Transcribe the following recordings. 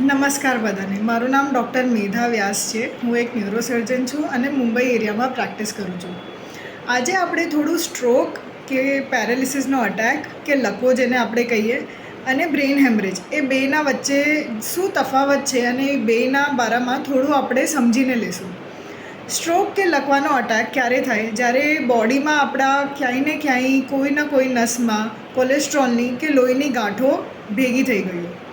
નમસ્કાર બધાને. મારું નામ ડૉક્ટર મેધા વ્યાસ છે. હું એક ન્યુરોસર્જન છું અને મુંબઈ એરિયામાં પ્રેક્ટિસ કરું છું. આજે આપણે થોડું સ્ટ્રોક કે પેરાલિસિસનો અટેક કે લકવો જેને આપણે કહીએ અને બ્રેઇન હેમરેજ એ બેના વચ્ચે શું તફાવત છે અને એ બેના બારામાં થોડું આપણે સમજીને લેશું. સ્ટ્રોક કે લકવાનો અટેક ક્યારે થાય? જ્યારે બોડીમાં આપણા ક્યાંય ને ક્યાંય કોઈના કોઈ નસમાં કોલેસ્ટ્રોલની કે લોહીની ગાંઠો ભેગી થઈ ગઈ હોય.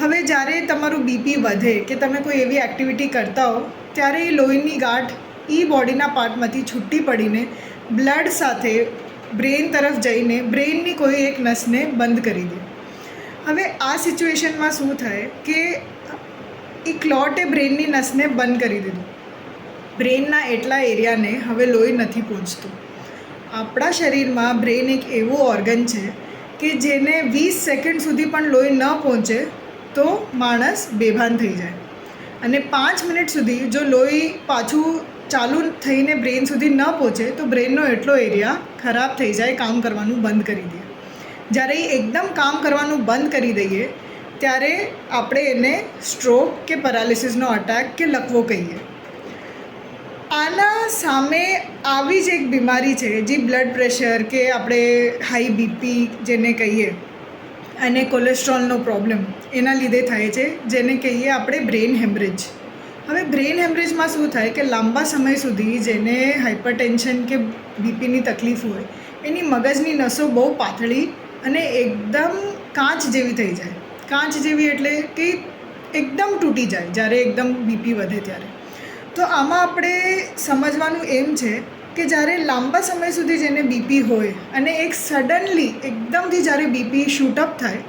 હવે જ્યારે તમારું બીપી વધે કે તમે કોઈ એવી એક્ટિવિટી કરતા હો, ત્યારે એ લોહીની ગાંઠ એ બોડીના પાર્ટમાંથી છૂટી પડીને બ્લડ સાથે બ્રેઇન તરફ જઈને બ્રેઇનની કોઈ એક નસને બંધ કરી દે. હવે આ સિચ્યુએશનમાં શું થાય કે એ ક્લોટે બ્રેઇનની નસને બંધ કરી દીધું. બ્રેઇનના એટલા એરિયાને હવે લોહી નથી પહોંચતું. આપણા શરીરમાં બ્રેઇન એક એવું ઓર્ગન છે કે જેને વીસ સેકન્ડ સુધી પણ લોહી ન પહોંચે તો માણસ બેભાન થઈ જાય. અને પાંચ મિનિટ સુધી જો લોહી પાછું ચાલુ થઈને બ્રેઇન સુધી ન પહોંચે, તો બ્રેઇનનો એટલો એરિયા ખરાબ થઈ જાય, કામ કરવાનું બંધ કરી દે. જ્યારે એ એકદમ કામ કરવાનું બંધ કરી દઈએ, ત્યારે આપણે એને સ્ટ્રોક કે પેરાલિસિસનો અટેક કે લકવો કહીએ. આના સામે આવી જ એક બીમારી છે, જે બ્લડ પ્રેશર કે આપણે હાઈ બીપી જેને કહીએ. અને કોલેસ્ટ્રોલનો પ્રોબ્લેમ એના લીધે થાય છે, જેને કહીએ આપણે બ્રેઇન હેમરેજ. હવે બ્રેઇન હેમરેજમાં શું થાય કે લાંબા સમય સુધી જેને હાઇપરટેન્શન કે બીપીની તકલીફ હોય, એની મગજની નસો બહુ પાતળી અને એકદમ કાચ જેવી થઈ જાય. કાચ જેવી એટલે કે એકદમ તૂટી જાય, જ્યારે એકદમ બીપી વધે ત્યારે. તો આમાં આપણે સમજવાનું એમ છે કે જ્યારે લાંબા સમય સુધી જેને બીપી હોય અને એક સડનલી એકદમથી જ્યારે બીપી શૂટઅપ થાય,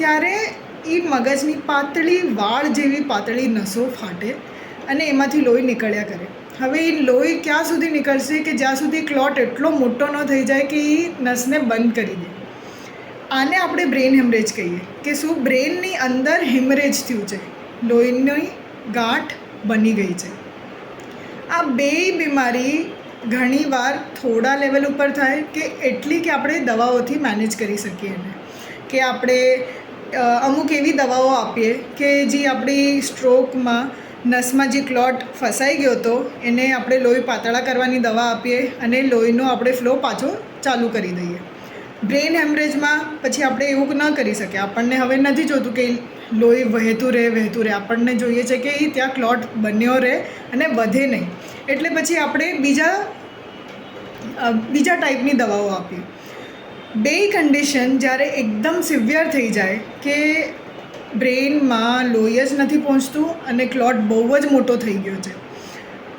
ત્યારે એ મગજની પાતળી વાળ જેવી પાતળી નસો ફાટે અને એમાંથી લોહી નીકળ્યા કરે. હવે એ લોહી ક્યાં સુધી નીકળશે કે જ્યાં સુધી ક્લોટ એટલો મોટો ન થઈ જાય કે એ નસને બંધ કરી દે. આને આપણે બ્રેઇન હેમરેજ કહીએ કે શું બ્રેઇનની અંદર હેમરેજ થયું છે? લોહીની ગાંઠ બની ગઈ છે. આ બેય બીમારી ઘણીવાર થોડા લેવલ ઉપર થાય કે એટલી કે આપણે દવાઓથી મેનેજ કરી શકીએ એને. કે આપણે અમુક એવી દવાઓ આપીએ કે જે આપણી સ્ટ્રોકમાં નસમાં જે ક્લોટ ફસાઈ ગયો હતો એને આપણે લોહી પાતળા કરવાની દવા આપીએ અને લોહીનો આપણે ફ્લો પાછો ચાલુ કરી દઈએ. બ્રેઇન હેમરેજમાં પછી આપણે એવું ન કરી શકીએ. આપણને હવે નથી જોતું કે લોહી વહેતું રહે વહેતું રહે. આપણને જોઈએ છે કે એ ત્યાં ક્લોટ બન્યો રહે અને વધે નહીં. એટલે પછી આપણે બીજા બીજા ટાઈપની દવાઓ આપીએ. બે કન્ડિશન જ્યારે એકદમ સિવિયર થઈ જાય કે બ્રેઇનમાં લોહી જ નથી પહોંચતું અને ક્લોટ બહુ જ મોટો થઈ ગયો છે.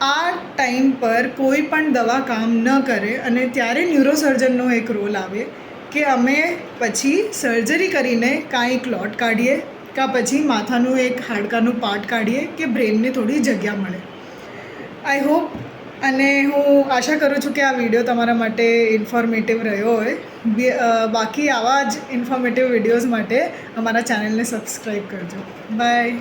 આ ટાઈમ પર કોઈ પણ દવા કામ ન કરે અને ત્યારે ન્યુરોસર્જનનો એક રોલ આવે કે અમે પછી સર્જરી કરીને કાંઈક ક્લોટ કાઢીએ, કાં પછી માથાનું એક, હાડકાનું પાર્ટ કાઢીએ કે બ્રેનને થોડી જગ્યા મળે. આઈ હોપ અને હું આશા કરું છું કે આ વીડિયો તમારા માટે ઇન્ફોર્મેટિવ રહ્યો હોય. બાકી આવા જ ઇન્ફોર્મેટિવ વિડીયોઝ માટે અમારા ચેનલને સબસ્ક્રાઈબ કરજો. બાય